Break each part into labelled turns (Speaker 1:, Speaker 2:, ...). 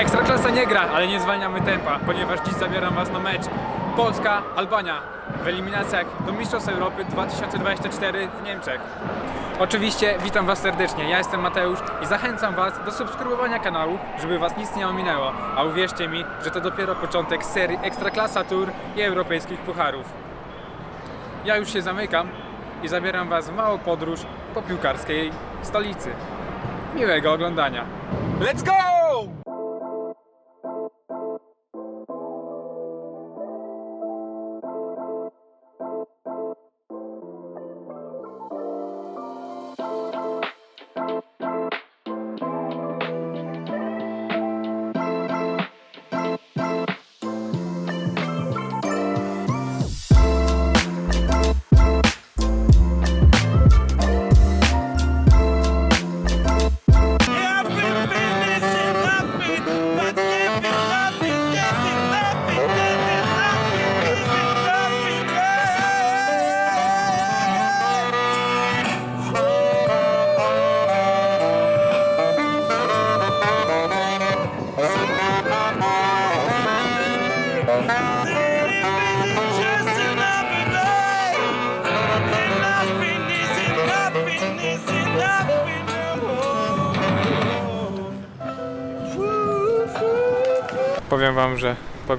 Speaker 1: Ekstraklasa nie gra, ale nie zwalniamy tempa, ponieważ dziś zabieram Was na mecz Polska-Albania w eliminacjach do Mistrzostw Europy 2024 w Niemczech. Oczywiście witam Was serdecznie, ja jestem Mateusz i zachęcam Was do subskrybowania kanału, żeby Was nic nie ominęło. A uwierzcie mi, że to dopiero początek serii Ekstraklasa Tour i europejskich pucharów. Ja już się zamykam i zabieram Was w małą podróż po piłkarskiej stolicy. Miłego oglądania. Let's go!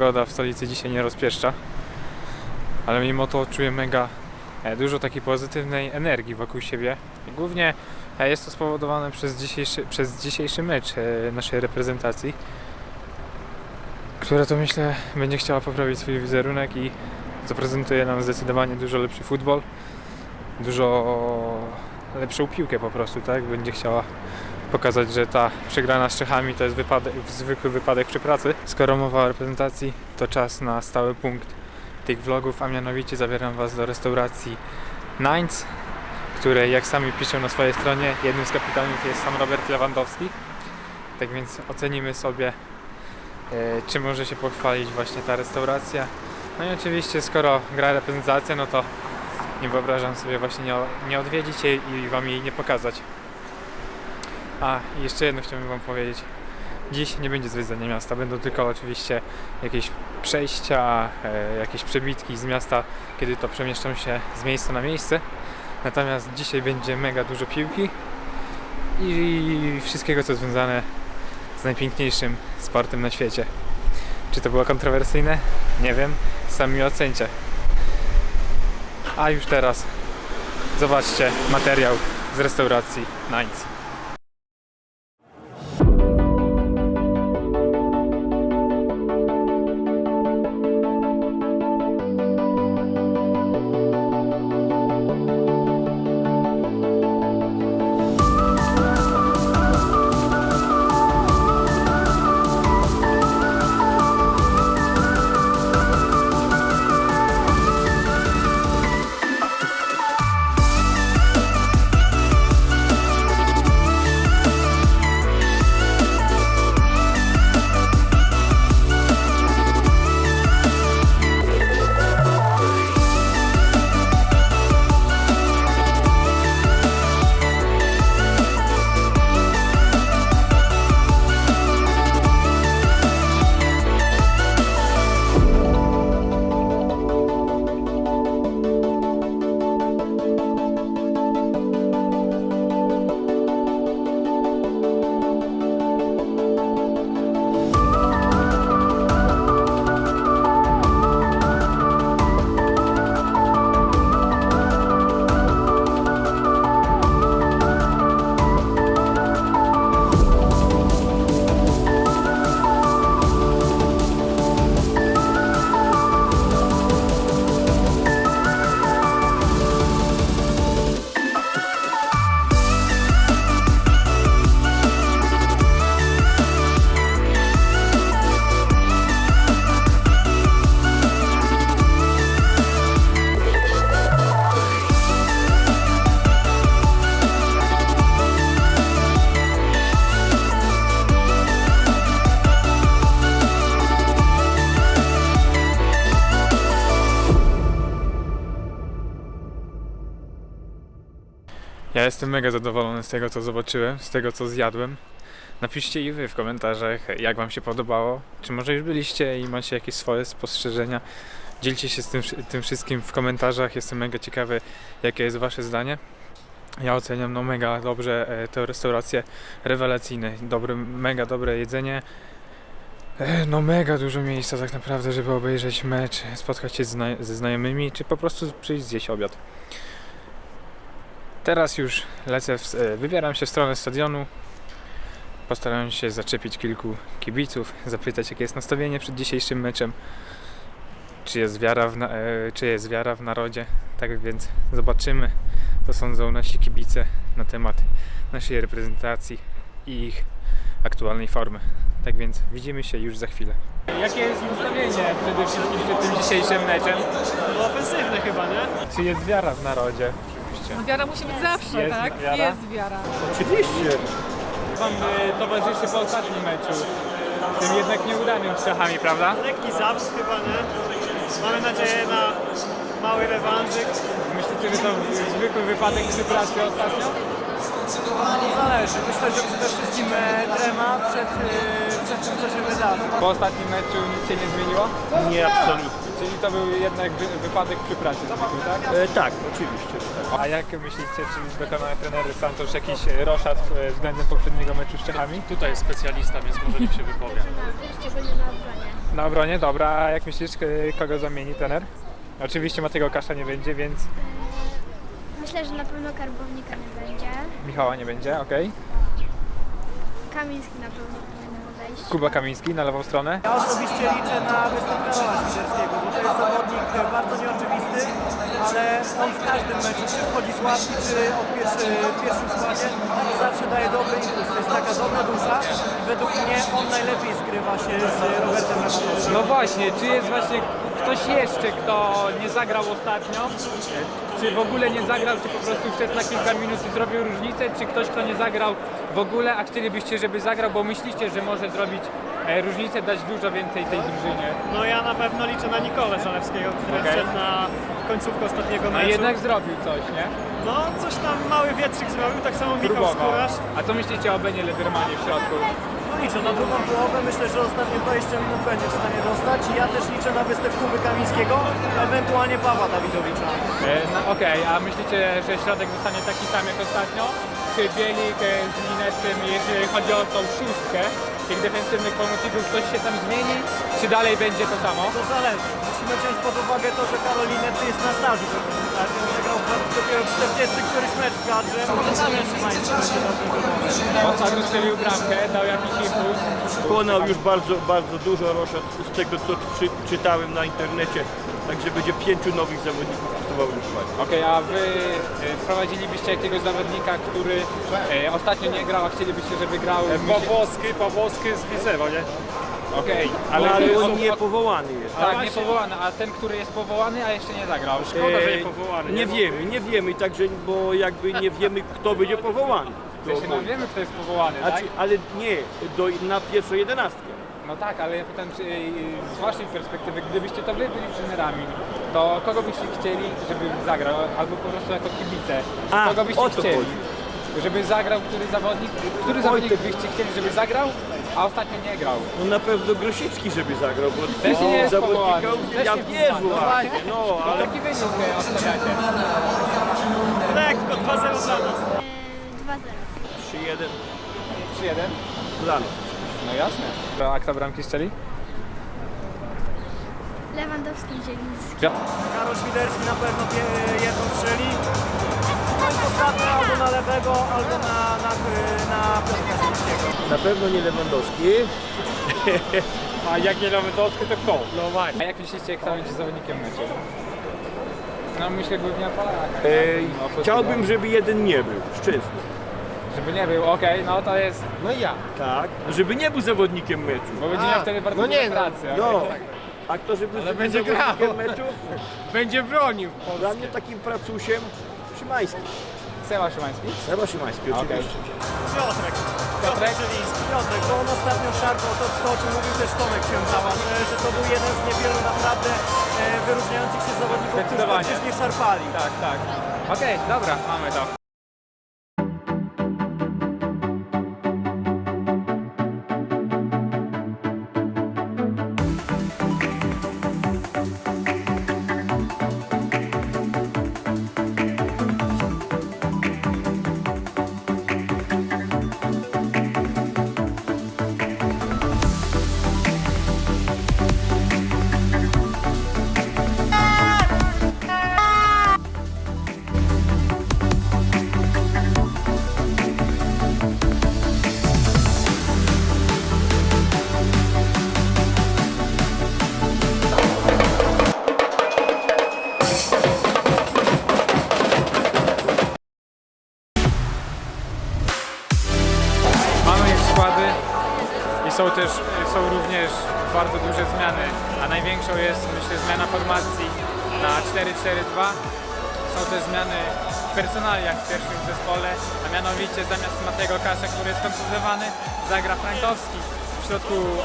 Speaker 1: Pogoda w stolicy dzisiaj nie rozpieszcza, ale mimo to czuję mega e, dużo takiej pozytywnej energii wokół siebie. Głównie e, jest to spowodowane przez dzisiejszy, przez dzisiejszy mecz e, naszej reprezentacji, która to myślę będzie chciała poprawić swój wizerunek i zaprezentuje nam zdecydowanie dużo lepszy futbol, dużo lepszą piłkę po prostu, tak? Będzie chciała pokazać, że ta przegrana z Czechami to jest wypadek, zwykły wypadek przy pracy. Skoro mowa o reprezentacji, to czas na stały punkt tych vlogów, a mianowicie zabieram Was do restauracji Nines, której jak sami piszą na swojej stronie, jednym z kapitanów jest sam Robert Lewandowski. Tak więc ocenimy sobie, e, czy może się pochwalić właśnie ta restauracja. No i oczywiście, skoro gra reprezentacja, no to nie wyobrażam sobie właśnie nie, nie odwiedzić jej i Wam jej nie pokazać. A, jeszcze jedno chciałbym Wam powiedzieć. Dziś nie będzie zwiedzania miasta, będą tylko oczywiście jakieś przejścia, e, jakieś przebitki z miasta, kiedy to przemieszczą się z miejsca na miejsce. Natomiast dzisiaj będzie mega dużo piłki i wszystkiego, co związane z najpiękniejszym sportem na świecie. Czy to było kontrowersyjne? Nie wiem, sami ocencie. A już teraz zobaczcie materiał z restauracji Nines. Jestem mega zadowolony z tego, co zobaczyłem, z tego, co zjadłem.
Speaker 2: Napiszcie i wy w komentarzach, jak wam się podobało. Czy może już byliście i macie jakieś swoje spostrzeżenia. Dzielcie się z tym, tym wszystkim w komentarzach. Jestem mega ciekawy, jakie jest wasze zdanie. Ja oceniam no mega dobrze e, tę restaurację, rewelacyjne, dobre, mega dobre jedzenie. E, No mega dużo miejsca tak naprawdę, żeby obejrzeć mecz, spotkać się zna- ze znajomymi, czy po prostu przyjść zjeść obiad. Teraz już lecę, w, e, wybieram się w stronę stadionu. Postaram się zaczepić kilku kibiców, zapytać jakie jest nastawienie przed dzisiejszym meczem. Czy jest wiara w, na, e, czy jest wiara w narodzie. Tak więc zobaczymy, co sądzą nasi kibice na temat naszej reprezentacji i ich aktualnej formy. Tak więc widzimy się już za chwilę. Jakie jest nastawienie przede wszystkim przed tym dzisiejszym meczem?
Speaker 3: No ofensywne chyba, nie?
Speaker 2: Czy jest wiara w narodzie? Oczywiście.
Speaker 4: No wiara musi być zawsze,
Speaker 2: Jest
Speaker 4: tak?
Speaker 2: wiara?
Speaker 4: Jest wiara.
Speaker 3: Oczywiście.
Speaker 2: Wam e, towarzyszy po ostatnim meczu. Tym jednak nieudanym z Czechami, prawda?
Speaker 3: Lekki zawód chyba, nie? Mamy nadzieję na mały rewanżyk.
Speaker 2: Myślicie, że to zwykły wypadek przy pracy ostatnio?
Speaker 5: Zależy. Myślę, że przede wszystkim e, trema przed, e, przed tym, co się wydarzy.
Speaker 2: Po ostatnim meczu nic się nie zmieniło?
Speaker 3: Nie, absolutnie.
Speaker 2: Czyli to był jednak wy, wypadek przy pracy tak?
Speaker 3: E, tak, oczywiście.
Speaker 2: A jak myślicie, czy dokona trener Santos jakiś e, roszad e, względem poprzedniego meczu z Czechami?
Speaker 6: Tutaj jest specjalista, więc może niech się wypowie.
Speaker 7: Szczególnie na obronie.
Speaker 2: Na obronie, dobra. A jak myślisz, k- kogo zamieni trener? Oczywiście Matego Kasza nie będzie, więc
Speaker 7: Myślę, że na pewno karbownika nie będzie.
Speaker 2: Michała nie będzie, okej.
Speaker 7: Kamiński na pewno.
Speaker 2: Kuba Kamiński na lewą stronę.
Speaker 5: Ja osobiście liczę na występ Karola Świderskiego, bo to jest zawodnik e, bardzo nieoczywisty, ale on w każdym meczu, czy wchodzi z ławki, czy od pierwszy, w pierwszym składzie, zawsze daje dobry impuls. To jest taka dobra dusza i według mnie on najlepiej skrywa się z Robertem Lewandowskim.
Speaker 1: No właśnie, czy jest właśnie ktoś jeszcze, kto nie zagrał ostatnio? Czy w ogóle nie zagrał, czy po prostu wszedł na kilka minut i zrobił różnicę? Czy ktoś, kto nie zagrał w ogóle, a chcielibyście, żeby zagrał, bo myślicie, że może zrobić e, różnicę, dać dużo więcej tej drużynie?
Speaker 3: No ja na pewno liczę na Nikolę Zalewskiego, który
Speaker 1: Okej.
Speaker 3: wszedł na końcówkę ostatniego meczu.
Speaker 1: jednak zrobił coś, nie?
Speaker 3: No coś tam mały wietrzyk zrobił, tak samo Michał
Speaker 1: Próbował.
Speaker 3: Skórasz.
Speaker 1: A co myślicie o Benie Ledermanie w środku?
Speaker 5: No liczę na drugą połowę, myślę, że ostatnie 20 minut będzie w stanie dostać i ja też liczę na występ Kuby Kamińskiego, ewentualnie Pawła Dawidowicza.
Speaker 1: E, no okej, a myślicie, że środek zostanie taki sam jak ostatnio? Czy Bielik e, z Linesem, jeżeli chodzi o tą szóstkę, tych defensywnych pomocników, coś się tam zmieni? Czy dalej będzie to samo?
Speaker 5: To zależy. Musimy wziąć pod uwagę to, że Karolinet jest na stażu w reprezentacji. On zagrał dopiero 40 któryś mecz w kadrze. Może Damian Szymański.
Speaker 1: Ostatnio strzelił bramkę, dał jakiś impuls.
Speaker 8: Pokonał już bardzo, bardzo dużo roszad z tego, co czy, czytałem na internecie. Także będzie pięciu nowych zawodników kosztowało już.
Speaker 1: Okej, a wy e, wprowadzilibyście jakiegoś zawodnika, który e, ostatnio nie grał, a chcielibyście, żeby grał?
Speaker 3: Pawłowski, Pawłowski z Widzewa, nie?
Speaker 1: Okej,
Speaker 8: Ale,
Speaker 1: ale,
Speaker 8: on nie powołany jest.
Speaker 1: Tak, nie powołany, a ten, który jest powołany, a jeszcze nie zagrał.
Speaker 3: Szkoda, że nie powołany.
Speaker 8: Nie wiemy, nie wiemy, także, bo jakby nie wiemy, kto będzie powołany.
Speaker 1: W sensie, no wiemy, kto jest powołany, tak?
Speaker 8: Znaczy, ale nie, do, na pierwszą jedenastkę.
Speaker 1: No tak, ale ja pytam, czy, y, z waszej perspektywy, gdybyście to wy byli trenerami, to kogo byście chcieli, żeby zagrał, albo po prostu jako kibice,
Speaker 8: A,
Speaker 1: kogo byście
Speaker 8: o to
Speaker 1: chcieli,
Speaker 8: chodzi.
Speaker 1: żeby zagrał który zawodnik, który zawodnik byście chcieli, żeby zagrał, a ostatnio nie grał.
Speaker 8: No na pewno Grosicki, żeby zagrał, bo
Speaker 1: Też nie jest powołany. Też
Speaker 8: ja
Speaker 1: nie
Speaker 8: wierzę
Speaker 1: powołany.
Speaker 8: właśnie, no
Speaker 1: Ale taki wynik e, obstawiacie.
Speaker 3: Lekko, 2-0 dla nas.
Speaker 7: Yy, 2-0.
Speaker 8: 3-1
Speaker 1: 3-1?
Speaker 8: dla nas.
Speaker 1: No jasne.
Speaker 2: A kto bramki strzeli?
Speaker 7: Lewandowski i Zieliński.
Speaker 5: Karol Świderski na pewno pie- jedną strzeli. No albo na lewego, albo na, na, na Zielińskiego.
Speaker 8: Na pewno nie Lewandowski.
Speaker 2: A jak nie Lewandowski, to kto?
Speaker 8: No właśnie.
Speaker 1: A jak myślicie, kto będzie zawodnikiem meczu? No myślę głównie o Polakach.
Speaker 8: Ej,
Speaker 1: No,
Speaker 8: chciałbym, żeby jeden nie był, szczęsny.
Speaker 1: Żeby nie był, okej, no to jest,
Speaker 8: No ja. Tak, żeby nie był zawodnikiem meczu.
Speaker 1: bo będzie miał wtedy bardzo
Speaker 8: no nie,
Speaker 1: dużo pracy.
Speaker 8: No, a kto żeby
Speaker 2: Ale
Speaker 8: był
Speaker 2: będzie
Speaker 8: zawodnikiem meczu?
Speaker 2: Będzie bronił.
Speaker 8: Dla mnie takim pracusiem Szymański.
Speaker 1: Seba Szymański?
Speaker 8: Seba Szymański oczywiście.
Speaker 3: Piotrek.
Speaker 1: Piotrek?
Speaker 3: Zieliński.
Speaker 5: Piotrek, bo on ostatnio szarpał to, to o czym mówił też Tomek Ciężała, że, że to był jeden z niewielu naprawdę e, wyróżniających się zawodników, którzy
Speaker 1: Zdecydowanie.
Speaker 5: faktycznie szarpali.
Speaker 1: Tak, tak. Okej, dobra, mamy to.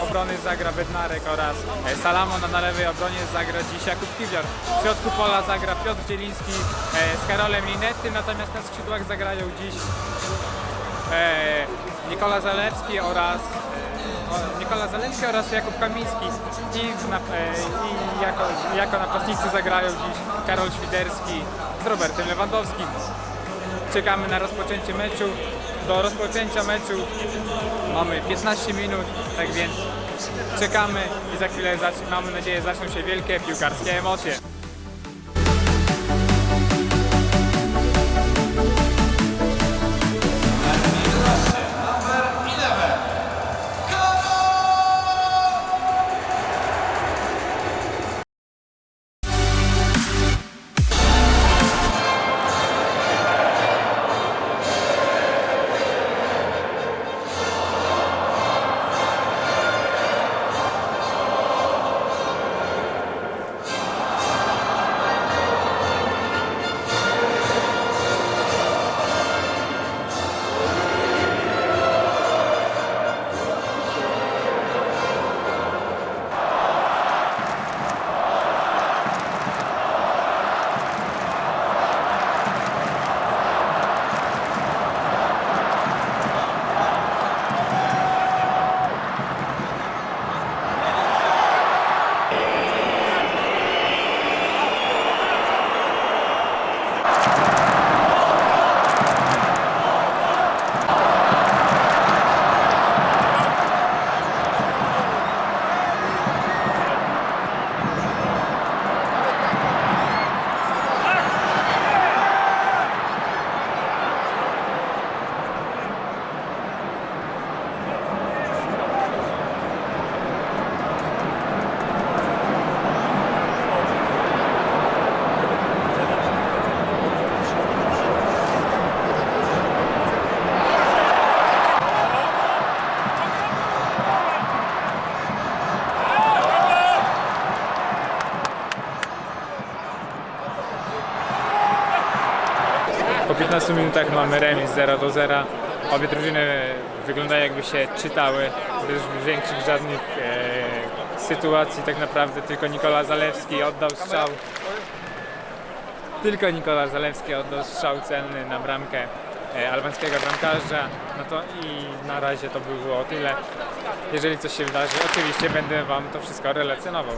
Speaker 1: Obrony zagra Bednarek oraz e, Salamon, a na lewej obronie zagra dziś Jakub Kiwior. W środku pola zagra Piotr Dzieliński e, z Karolem Linettym, natomiast na skrzydłach zagrają dziś e, Nikola Zalewski oraz Nikola Zalewski oraz Jakub Kamiński i, na, i jako, jako napastnicy zagrają dziś Karol Świderski z Robertem Lewandowskim. Czekamy na rozpoczęcie meczu. Do rozpoczęcia meczu mamy 15 minut, tak więc czekamy i za chwilę mamy nadzieję zaczną się wielkie piłkarskie emocje. 15 minutach mamy remis 0 do 0. Obie drużyny wyglądają jakby się czytały, bez większych żadnych e, sytuacji tak naprawdę, tylko Nikola Zalewski oddał strzał. Tylko Nikola Zalewski oddał strzał cenny na bramkę e, albańskiego bramkarza. No to i na razie to by było tyle. Jeżeli coś się wydarzy, oczywiście będę Wam to wszystko relacjonował.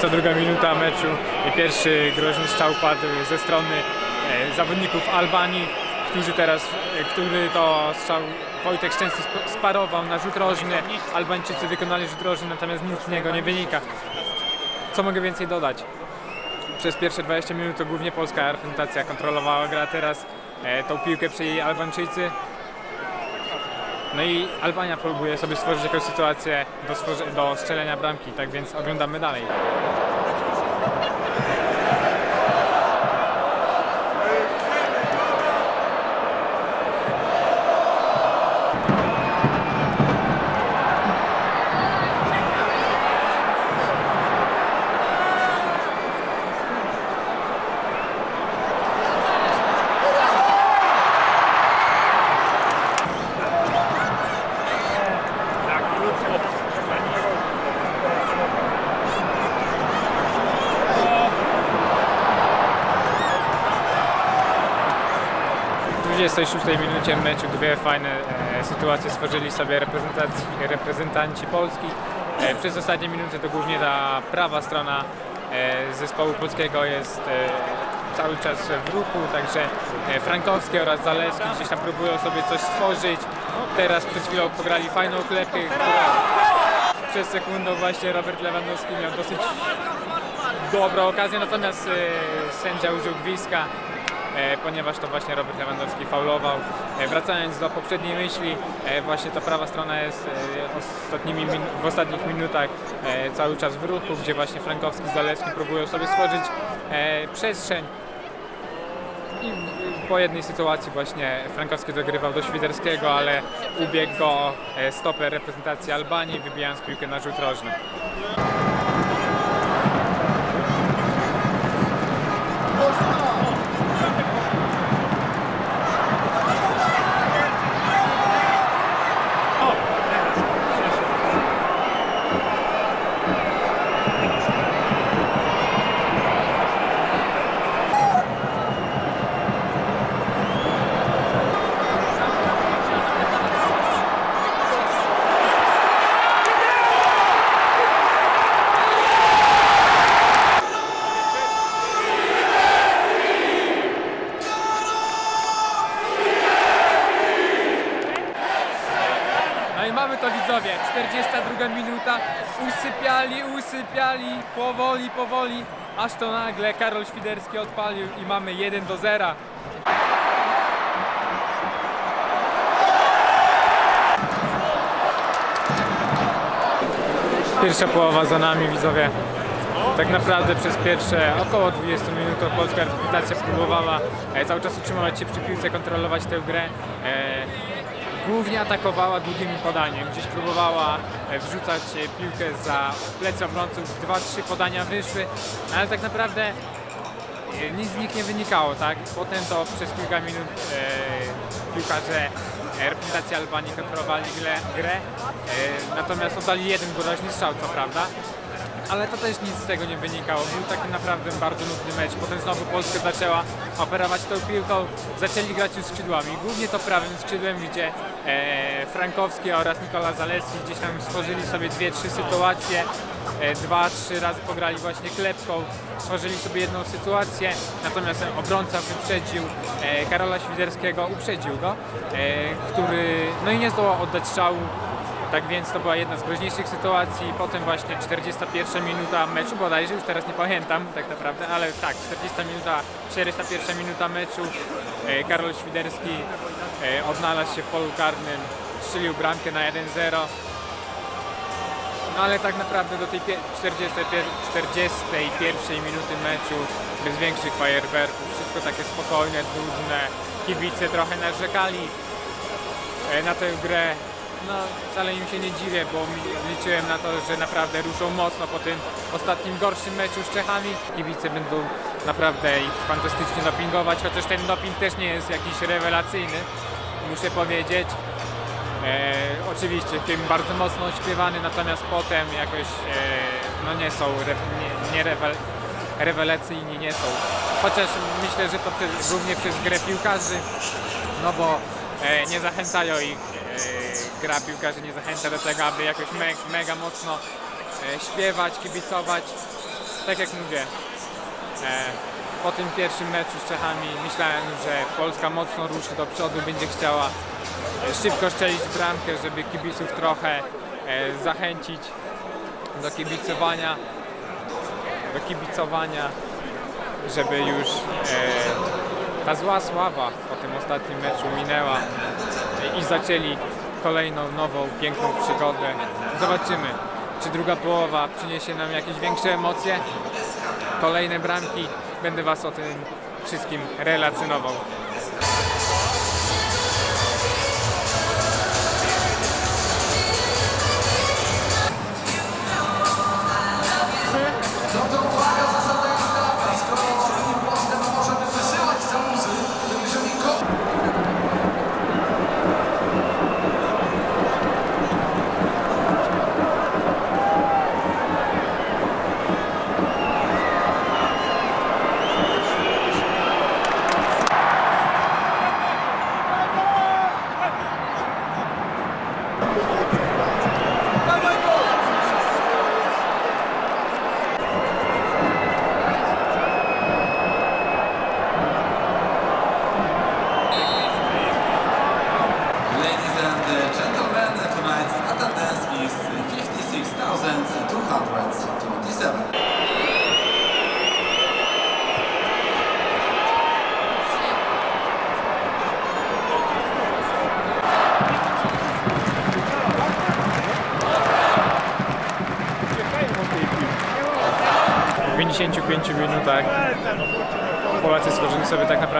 Speaker 1: 22 minuta meczu i pierwszy groźny strzał padł ze strony e, zawodników Albanii, którzy teraz, e, który to strzał Wojtek Szczęsny sp- sparował na rzut rożny. Albańczycy wykonali rzut rożny, natomiast nic z niego nie wynika. Co mogę więcej dodać? Przez pierwsze 20 minut to głównie polska reprezentacja kontrolowała grę, a teraz e, tą piłkę przejęli Albańczycy. No i Albania próbuje sobie stworzyć jakąś sytuację do, do strzelenia bramki, tak więc oglądamy dalej. 26 minucie meczu dwie fajne e, sytuacje stworzyli sobie reprezentanci Polski. E, przez ostatnie minuty to głównie ta prawa strona e, zespołu polskiego jest cały czas w ruchu, także Frankowski oraz Zalewski gdzieś tam próbują sobie coś stworzyć. Teraz przed chwilą pograli fajną klepkę, która przez sekundę właśnie Robert Lewandowski miał dosyć dobrą okazję, natomiast sędzia użył gwizdka, ponieważ to właśnie Robert Lewandowski faulował. E, wracając do poprzedniej myśli, e, właśnie ta prawa strona jest e, ostatnimi w ostatnich minutach e, cały czas w ruchu, gdzie właśnie Frankowski z Zalewski próbują sobie stworzyć e, przestrzeń i po jednej sytuacji właśnie Frankowski dogrywał do Świderskiego, ale ubiegł go e, stoper reprezentacji Albanii, wybijając piłkę na rzut rożny. No i mamy to widzowie, 42 minuta, usypiali, usypiali, powoli, powoli, aż to nagle Karol Świderski odpalił i mamy 1 do 0. Pierwsza połowa za nami widzowie. Tak naprawdę przez pierwsze około 20 minut polska reprezentacja próbowała e, cały czas utrzymywać się przy piłce, kontrolować tę grę. Głównie atakowała długim podaniem. Gdzieś próbowała e, wrzucać e, piłkę za plecy obrońców. Dwa, trzy podania wyszły, no ale tak naprawdę e, nic z nich nie wynikało, tak? Potem to przez kilka minut e, piłkarze reprezentacji Albanii kontrolowali grę, e, natomiast oddali jeden wyraźny strzał, co prawda. Ale to też nic z tego nie wynikało. Był taki naprawdę bardzo nudny mecz. Potem znowu Polska zaczęła operować tą piłką, zaczęli grać już skrzydłami. Głównie to prawym skrzydłem, gdzie e, Frankowski oraz Nikola Zaleski gdzieś tam stworzyli sobie dwie, trzy sytuacje. E, dwa, trzy razy pograli właśnie klepką, stworzyli sobie jedną sytuację, natomiast obrońca wyprzedził e, Karola Świderskiego, uprzedził go, e, który no i nie zdołał oddać strzału. Tak więc to była jedna z groźniejszych sytuacji. Potem właśnie 41 minuta meczu bodajże, już teraz nie pamiętam tak naprawdę, ale tak, 40 minuta, 401 minuta meczu. E, Karol Świderski e, odnalazł się w polu karnym, strzelił bramkę na 1-0. No ale tak naprawdę do tej pie- 41, 41 minuty meczu bez większych fajerwerków, wszystko takie spokojne, nudne. Kibice trochę narzekali e, na tę grę. No wcale im się nie dziwię, bo liczyłem na to, że naprawdę ruszą mocno po tym ostatnim gorszym meczu z Czechami. Kibice będą naprawdę ich fantastycznie dopingować, chociaż ten doping też nie jest jakiś rewelacyjny, muszę powiedzieć. E, oczywiście film bardzo mocno śpiewany, natomiast potem jakoś e, no nie są re, nie, nie rewel, rewelacyjni nie są. Chociaż myślę, że to przez, głównie przez grę piłkarzy, no bo e, nie zachęcają ich, gra piłkarzy nie zachęca do tego, aby jakoś me, mega mocno e, śpiewać, kibicować. Tak jak mówię, e, po tym pierwszym meczu z Czechami myślałem, że Polska mocno ruszy do przodu, będzie chciała e, szybko strzelić bramkę, żeby kibiców trochę zachęcić do kibicowania, do kibicowania, żeby już ta zła sława po tym ostatnim meczu minęła i zaczęli kolejną, nową, piękną przygodę. Zobaczymy, czy druga połowa przyniesie nam jakieś większe emocje, kolejne bramki. Będę Was o tym wszystkim relacjonował.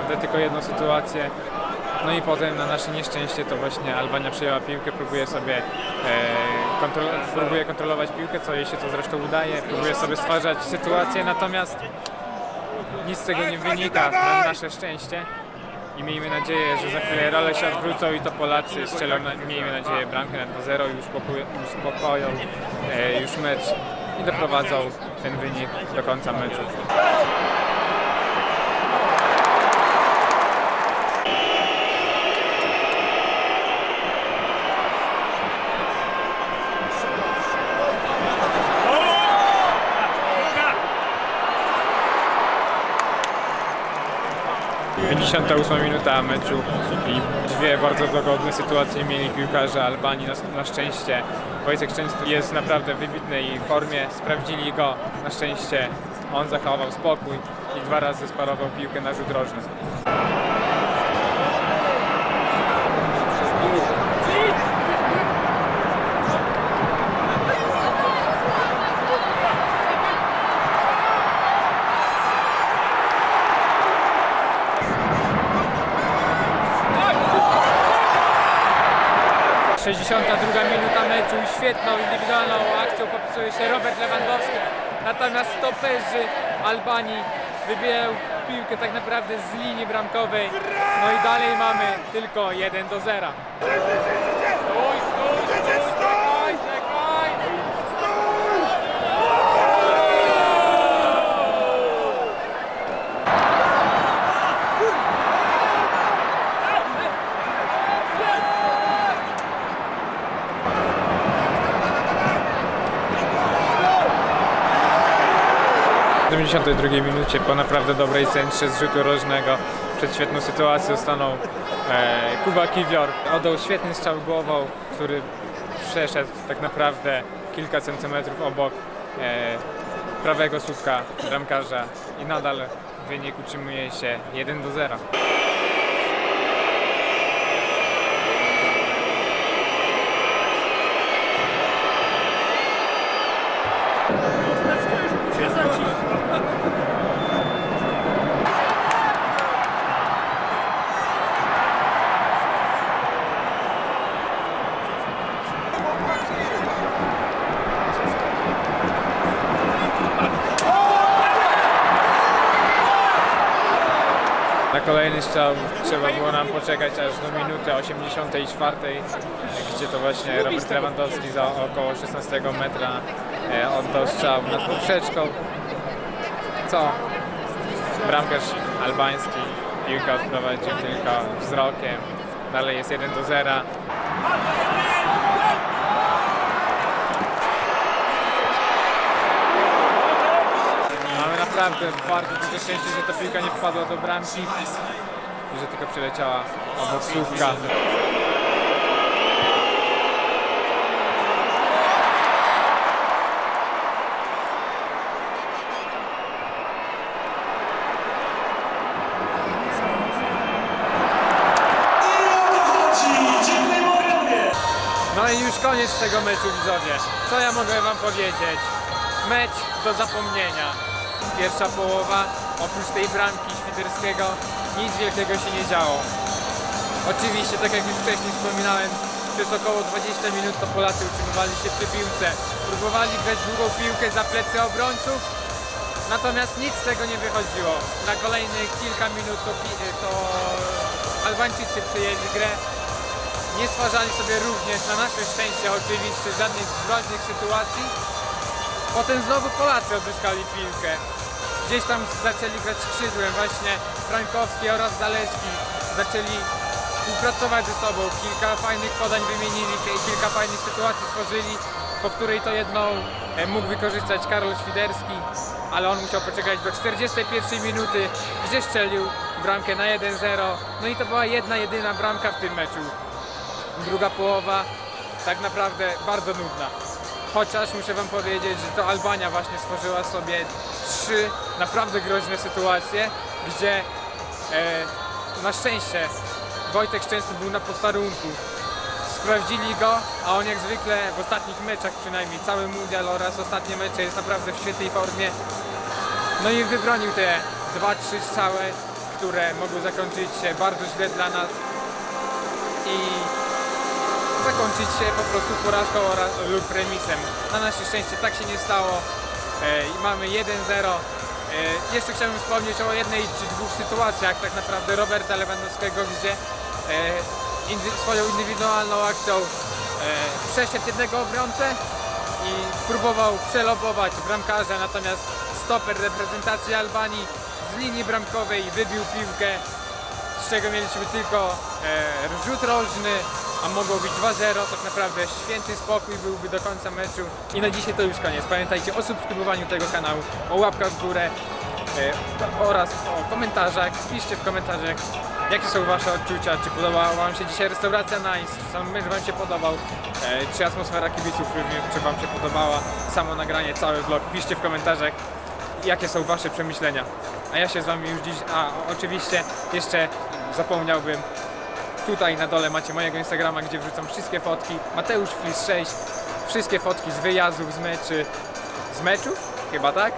Speaker 2: Naprawdę tylko jedną sytuację. No i potem na nasze nieszczęście to właśnie Albania przejęła piłkę, próbuje sobie e, kontrol, próbuje kontrolować piłkę, co jej się to zresztą udaje, próbuje sobie stwarzać sytuację, natomiast nic z tego nie wynika na nasze szczęście. I miejmy nadzieję, że za chwilę role się odwrócą i to Polacy strzelą, na, miejmy nadzieję, bramkę na 2-0 i uspokoją, e, już mecz i doprowadzą ten wynik do końca meczu.
Speaker 3: Druga!
Speaker 2: 58 minuta meczu i dwie bardzo dogodne sytuacje mieli piłkarze Albanii. Na, na szczęście Wojciech Często jest naprawdę w wybitnej formie. Sprawdzili go. Na szczęście on zachował spokój i dwa razy sparował piłkę na rzut rożny.
Speaker 1: 62 minuta meczu świetną indywidualną akcją popisuje się Robert Lewandowski. Natomiast stoperzy Albanii wybijają piłkę tak naprawdę z linii bramkowej. No i dalej mamy tylko 1 do 0.
Speaker 2: 52 minucie po naprawdę dobrej centrze z rzutu rożnego przed świetną sytuacją stanął e, Kuba Kiwior. Oddał świetny strzał głową, który przeszedł tak naprawdę kilka centymetrów obok e, prawego słupka bramkarza i nadal wynik utrzymuje się 1 do 0. strzał trzeba było nam poczekać aż do minuty 84, gdzie to właśnie Robert Lewandowski za około 16 metra e, oddał strzał nad poprzeczką, co bramkarz albański piłkę odprowadził tylko wzrokiem. Dalej jest 1 do 0. Mamy naprawdę bardzo duże szczęście, że ta piłka nie wpadła do bramki że tylko przeleciała obok słupka.
Speaker 1: No i już koniec tego meczu widzowie. Co ja mogę wam powiedzieć? Mecz do zapomnienia. Pierwsza połowa, oprócz tej bramki Świderskiego, nic wielkiego się nie działo. Oczywiście, tak jak już wcześniej wspominałem, przez około 20 minut to Polacy utrzymywali się przy piłce. Próbowali grać długą piłkę za plecy obrońców, natomiast nic z tego nie wychodziło. Na kolejnych kilka minut to, to Albańczycy przyjęli grę, nie stwarzali sobie również, na nasze szczęście oczywiście, żadnych groźnych sytuacji. Potem znowu Polacy odzyskali piłkę. Gdzieś tam zaczęli grać skrzydłem, właśnie Frankowski oraz Zaleski zaczęli współpracować ze sobą. Kilka fajnych podań wymienili, ki- kilka fajnych sytuacji stworzyli, po której to jedną e, mógł wykorzystać Karol Świderski, ale on musiał poczekać do 41 minuty, gdzie strzelił bramkę na 1-0. No i to była jedna, jedyna bramka w tym meczu druga połowa tak naprawdę bardzo nudna. Chociaż muszę wam powiedzieć, że to Albania właśnie stworzyła sobie trzy naprawdę groźne sytuacje, gdzie e, na szczęście Wojtek często był na posterunku. Sprawdzili go, a on jak zwykle w ostatnich meczach przynajmniej, cały mundial oraz ostatnie mecze jest naprawdę w świetnej formie. No i wybronił te dwa, trzy strzały, które mogły zakończyć się bardzo źle dla nas i zakończyć się po prostu porażką ora- lub remisem. Na nasze szczęście tak się nie stało i mamy 1-0. E, jeszcze chciałbym wspomnieć o jednej czy dwóch sytuacjach tak naprawdę Roberta Lewandowskiego, gdzie e, swoją indywidualną akcją e, przeszedł jednego obrońcę i próbował przelobować bramkarza, natomiast stoper reprezentacji Albanii z linii bramkowej wybił piłkę z czego mieliśmy tylko e, rzut rożny, a mogło być 2-0, tak naprawdę święty spokój byłby do końca meczu. I na dzisiaj to już koniec. Pamiętajcie o subskrybowaniu tego kanału, o łapkach w górę e, oraz o komentarzach. Piszcie w komentarzach, jakie są Wasze odczucia, czy podobała Wam się dzisiaj restauracja Nice, czy sam mecz Wam się podobał, e, czy atmosfera kibiców również, czy Wam się podobała, samo nagranie, cały vlog. Piszcie w komentarzach jakie są Wasze przemyślenia. A ja się z Wami już dziś, a oczywiście jeszcze zapomniałbym, tutaj na dole macie mojego Instagrama, gdzie wrzucam wszystkie fotki, Mateusz Flis 6, wszystkie fotki z wyjazdów, z meczy, z meczów, chyba tak?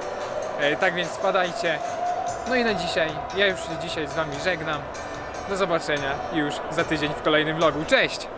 Speaker 1: E, tak więc spadajcie. No i na dzisiaj, ja już dzisiaj z Wami żegnam. Do zobaczenia już za tydzień w kolejnym vlogu. Cześć!